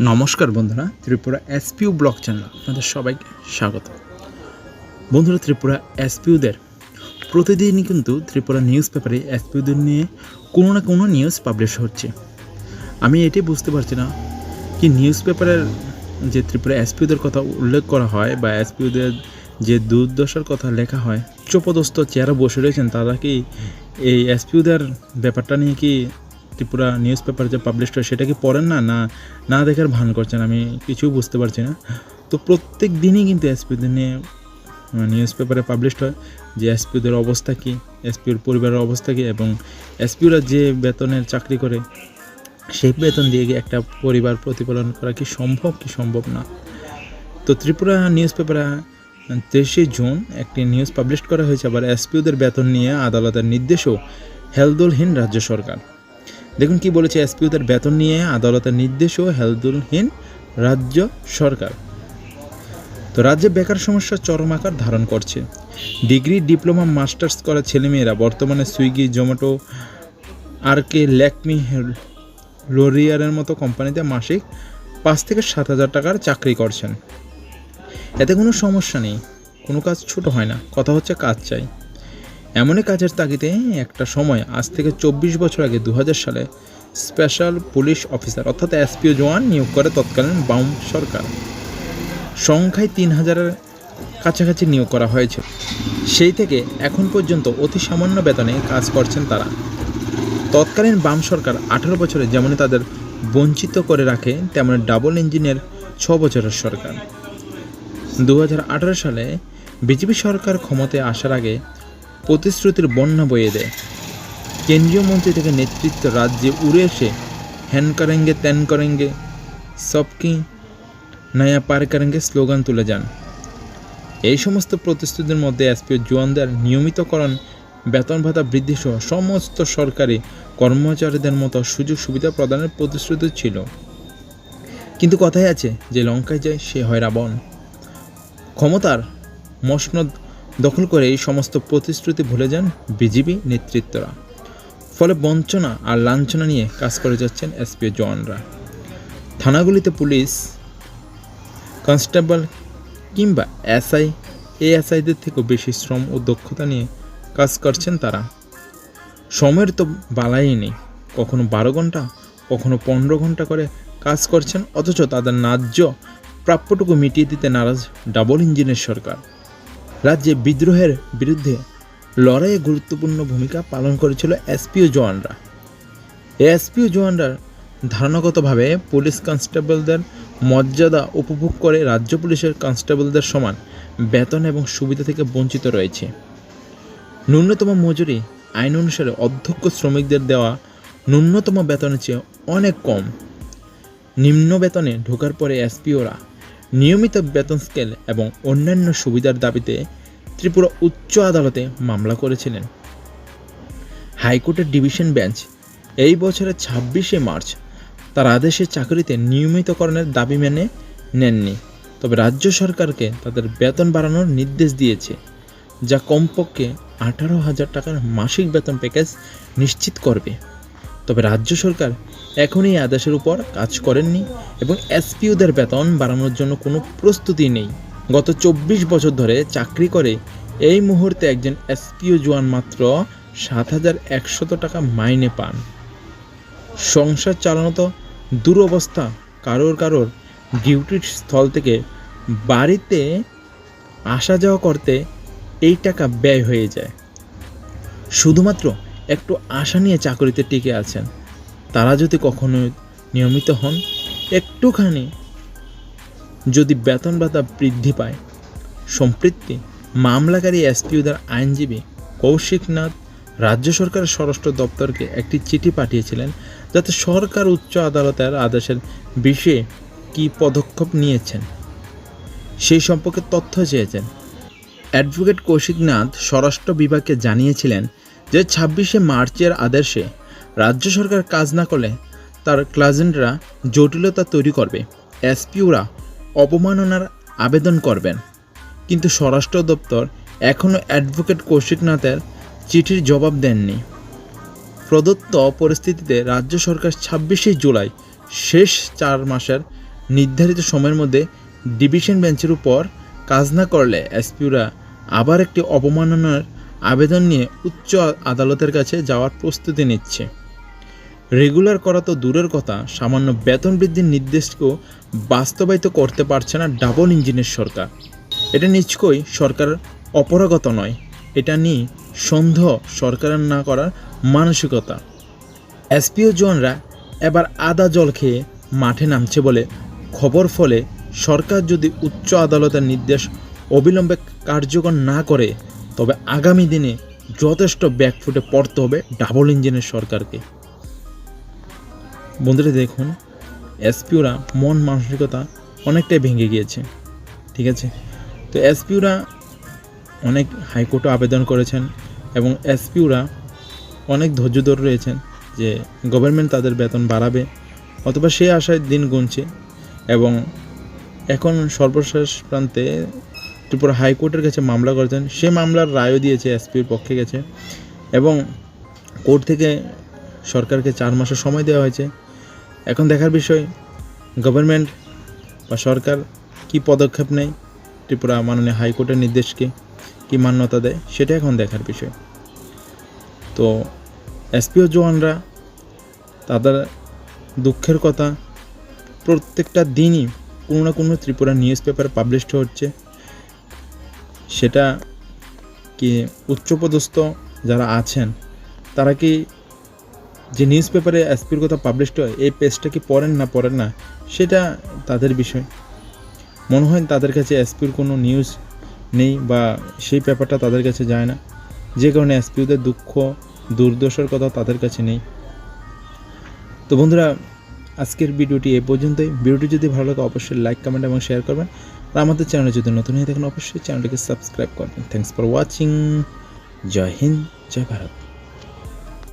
নমস্কার বন্ধুরা, Tripura এসপিউ block channel আপনাদের সবাইকে স্বাগত। বন্ধুরা, ত্রিপুরা এসপিউদের প্রতিদিনই কিন্তু ত্রিপুরা নিউজ পেপারে এসপিউদের নিয়ে কোনো না কোনো নিউজ পাবলিশ হচ্ছে। আমি এটি বুঝতে পারছি না কি নিউজ পেপারের যে ত্রিপুরা এসপিউদের কথা উল্লেখ করা হয় বা এসপিউদের যে দুর্দশার কথা লেখা হয়, চোপদস্ত চেয়ারে বসে রয়েছেন, তারা কি এই এসপিউদের ব্যাপারটা নিয়ে কি ত্রিপুরা নিউজ পেপার যে পাবলিশ হয় সেটা কি পড়েন না? না না দেখার ভান করছেন? আমি কিছু বুঝতে পারছি না। তো প্রত্যেক দিনই কিন্তু এসপিদের নিয়ে নিউজ পেপারে পাবলিশ হয় যে এসপিদের অবস্থা কী এসপির পরিবারের অবস্থা কী এবং এসপিরা যে বেতনের চাকরি করে, সেই বেতন দিয়ে একটা পরিবার প্রতিপালন করা কি সম্ভব কি সম্ভব না? তো ত্রিপুরা নিউজ পেপারে তেইশে জুন একটি নিউজ পাবলিশ করা হয়েছে, আবার এসপিওদের বেতন নিয়ে আদালতের নির্দেশও হেলদোলহীন রাজ্য সরকার। দেখুন কি বলেছে এসপিওদের বেতন নিয়ে আদালতের নির্দেশও হেলদুলহীন রাজ্য সরকার। তো রাজ্যে বেকার সমস্যা চরম আকার ধারণ করছে। ডিগ্রি, ডিপ্লোমা, মাস্টার্স করা ছেলেমেয়েরা বর্তমানে সুইগি, জোম্যাটো, আর কে, ল্যাকমি, লোরিয়ারের মতো কোম্পানিতে মাসিক পাঁচ থেকে সাত হাজার টাকার চাকরি করছেন। এতে কোনো সমস্যা নেই। কোনো কাজ ছোট হয় না। কথা হচ্ছে কাজ চাই। এমনই কাজের তাগিদে একটা সময় আজ থেকে চব্বিশ বছর আগে দু হাজার সালে স্পেশাল পুলিশ অফিসার অর্থাৎ এসপিও জওয়ান নিয়োগ করে তৎকালীন বাম সরকার। সংখ্যায় তিন হাজারের কাছাকাছি নিয়োগ করা হয়েছে। সেই থেকে এখন পর্যন্ত অতি সামান্য বেতনে কাজ করছেন তারা। তৎকালীন বাম সরকার আঠারো বছরে যেমন তাদের বঞ্চিত করে রাখে, তেমন ডাবল ইঞ্জিনের ছ বছরের সরকার। দু হাজার আঠেরো সালে বিজেপি সরকার ক্ষমতায় আসার আগে প্রতিশ্রুতির বন্যা বয়ে দেয়। কেন্দ্রীয় মন্ত্রী থেকে নেতৃত্ব রাজ্যে উড়ে এসে হ্যান করেঙ্গে ত্যান করেঙ্গে সবকি নয়া পার করেঙ্গে স্লোগান তুলে যান। এই সমস্ত প্রতিশ্রুতির মধ্যে এসপিও জওয়ানদের নিয়মিতকরণ, বেতন ভাতা বৃদ্ধি সহ সমস্ত সরকারি কর্মচারীদের মতো সুযোগ সুবিধা প্রদানের প্রতিশ্রুতি ছিল। কিন্তু কথাই আছে যে লঙ্কায় যায় সে হয় রাবণ। ক্ষমতার মসনদ দখল করে এই সমস্ত প্রতিশ্রুতি ভুলে যান বিজেপি নেতৃত্বরা। ফলে বঞ্চনা আর লাঞ্ছনা নিয়ে কাজ করে যাচ্ছেন এসপিও জওয়ানরা। থানাগুলিতে পুলিশ, কনস্টেবল কিংবা এসআই, এএসআইদের থেকেও বেশি শ্রম ও দক্ষতা নিয়ে কাজ করছেন তারা। সময়ের তো বালাই নেই, কখনো বারো ঘণ্টা, কখনো পনেরো ঘণ্টা করে কাজ করছেন, অথচ তাদের ন্যায্য প্রাপ্যটুকু মিটিয়ে দিতে নারাজ ডাবল ইঞ্জিনের সরকার। রাজ্যে বিদ্রোহের বিরুদ্ধে লড়াইয়ে গুরুত্বপূর্ণ ভূমিকা পালন করেছিল এসপিও জওয়ানরা এসপিও জওয়ানরা ধারণাগতভাবে পুলিশ কনস্টেবলদের মর্যাদা উপভোগ করে রাজ্য পুলিশের কনস্টেবলদের সমান বেতন এবং সুবিধা থেকে বঞ্চিত রয়েছে। ন্যূনতম মজুরি আইন অনুসারে অধ্যক্ষ শ্রমিকদের দেওয়া ন্যূনতম বেতনের চেয়ে অনেক কম। নিম্ন বেতনে ঢোকার পরে এসপিওরা নিয়মিত বেতন স্কেল এবং অন্যান্য সুবিধার দাবিতে ত্রিপুরা উচ্চ আদালতে মামলা করেছিলেন। হাইকোর্টের ডিভিশন বেঞ্চ এই বছরের ছাব্বিশে মার্চ তার আদেশে চাকরিতে নিয়মিতকরণের দাবি মেনে নেননি, তবে রাজ্য সরকারকে তাদের বেতন বাড়ানোর নির্দেশ দিয়েছে, যা কমপক্ষে আঠারো হাজার টাকার মাসিক বেতন প্যাকেজ নিশ্চিত করবে। তবে রাজ্য সরকার এখন এই আদেশের উপর কাজ করেননি এবং এসপিওদের বেতন বাড়ানোর জন্য কোনো প্রস্তুতি নেই। গত চব্বিশ বছর ধরে চাকরি করে এই মুহূর্তে একজন এসপিও জোয়ান মাত্র সাত হাজার একশত টাকা মাইনে পান। সংসার চালানো তো দুরবস্থা, কারোর কারোর ডিউটির স্থল থেকে বাড়িতে আসা যাওয়া করতে এই টাকা ব্যয় হয়ে যায়। শুধুমাত্র একটু আশা নিয়ে চাকরিতে টিকে আছেন। তারা যদি কখনো নিয়মিত হন, একটুখানি যদি বেতন ভাতা বৃদ্ধি পায় সম্পৃক্তি মামলাকারী এসপিউদের আইনজীবী কৌশিকনাথ রাজ্য সরকারের স্বরাষ্ট্র দপ্তরকে একটি চিঠি পাঠিয়েছিলেন যাতে সরকার উচ্চ আদালতের আদেশের বিষয়ে কী পদক্ষেপ নিয়েছেন, সেই সম্পর্কে তথ্য চেয়েছেন। অ্যাডভোকেট কৌশিকনাথ স্বরাষ্ট্র বিভাগকে জানিয়েছিলেন যে ছাব্বিশে মার্চের আদেশে রাজ্য সরকার কাজ না করলে তার ক্লাজেন্টরা জটিলতা তৈরি করবে। এসপিওরা অবমাননার আবেদন করবেন। কিন্তু স্বরাষ্ট্র দপ্তর এখনও অ্যাডভোকেট কৌশিকনাথের চিঠির জবাব দেননি। প্রদত্ত পরিস্থিতিতে রাজ্য সরকার ছাব্বিশে জুলাই শেষ চার মাসের নির্ধারিত সময়ের মধ্যে ডিভিশন বেঞ্চের উপর কাজ না করলে এসপিওরা আবার একটি অবমাননার আবেদন নিয়ে উচ্চ আদালতের কাছে যাওয়ার প্রস্তুতি নিচ্ছে। রেগুলার করা তো দূরের কথা, সামান্য বেতন বৃদ্ধির নির্দেশকেও বাস্তবায়িত করতে পারছে না ডাবল ইঞ্জিনের সরকার। এটা নিশ্চয়ই সরকার অপরাগত নয়, এটা নিয়ে সন্দেহ সরকারের না করার মানসিকতা। এসপিও জোনরা এবার আদা জল খেয়ে মাঠে নামছে বলে খবর ফলে সরকার যদি উচ্চ আদালতের নির্দেশ অবিলম্বে কার্যকর না করে তবে আগামী দিনে যথেষ্ট ব্যাকফুটে পড়তে হবে ডাবল ইঞ্জিনের সরকারকে। বন্ধুরা দেখুন, এসপিওরা মন মানসিকতা অনেকটাই ভেঙে গিয়েছে, ঠিক আছে? তো এসপিওরা অনেক হাইকোর্টে আবেদন করেছেন এবং এসপিওরা অনেক ধৈর্য ধরে রয়েছেন যে গভর্নমেন্ট তাদের বেতন বাড়াবে, অথবা সে আশায় দিন গুনছে এবং এখন সর্বশেষ প্রান্তে ত্রিপুরা হাইকোর্টের কাছে মামলা করেছেন। সে মামলার রায়ও দিয়েছে, এসপির পক্ষে গেছে। এবং কোর্ট থেকে সরকারকে চার মাসের সময় দেওয়া হয়েছে। এখন দেখার বিষয় গভর্নমেন্ট বা সরকার কি পদক্ষেপ নেয় ত্রিপুরা মাননীয় হাইকোর্টের নির্দেশকে, কি মান্যতা দেয় সেটা এখন দেখার বিষয়। তো এসপিও জওয়ানরা তাদের দুঃখের কথা, প্রত্যেকটা দিনই কোনো না কোনো ত্রিপুরা নিউজ পেপার পাবলিশড হচ্ছে। সেটা কি উচ্চপদস্থ যারা আছেন, তারা কি যে নিউজ পেপারে এসপির কথা পাবলিশড হয়, এই পেজটা কি পড়েন না পড়েন না, সেটা তাদের বিষয়। মনে হয় তাদের কাছে এসপির কোনো নিউজ নেই বা সেই পেপারটা তাদের কাছে যায় না। যে কারণে এসপিওদের দুঃখ, দুর্দশার কথা তাদের কাছে নেই। তো বন্ধুরা, আজকের ভিডিওটি এ পর্যন্তই। ভিডিওটি যদি ভালো লাগে, অবশ্যই লাইক কমেন্ট এবং শেয়ার করবেন। আর আমাদের চ্যানেলে যদি নতুন হয়ে থাকেন, অবশ্যই চ্যানেলটিকে সাবস্ক্রাইব করবেন। থ্যাংকস ফর ওয়াচিং জয় হিন্দ, জয় ভারত।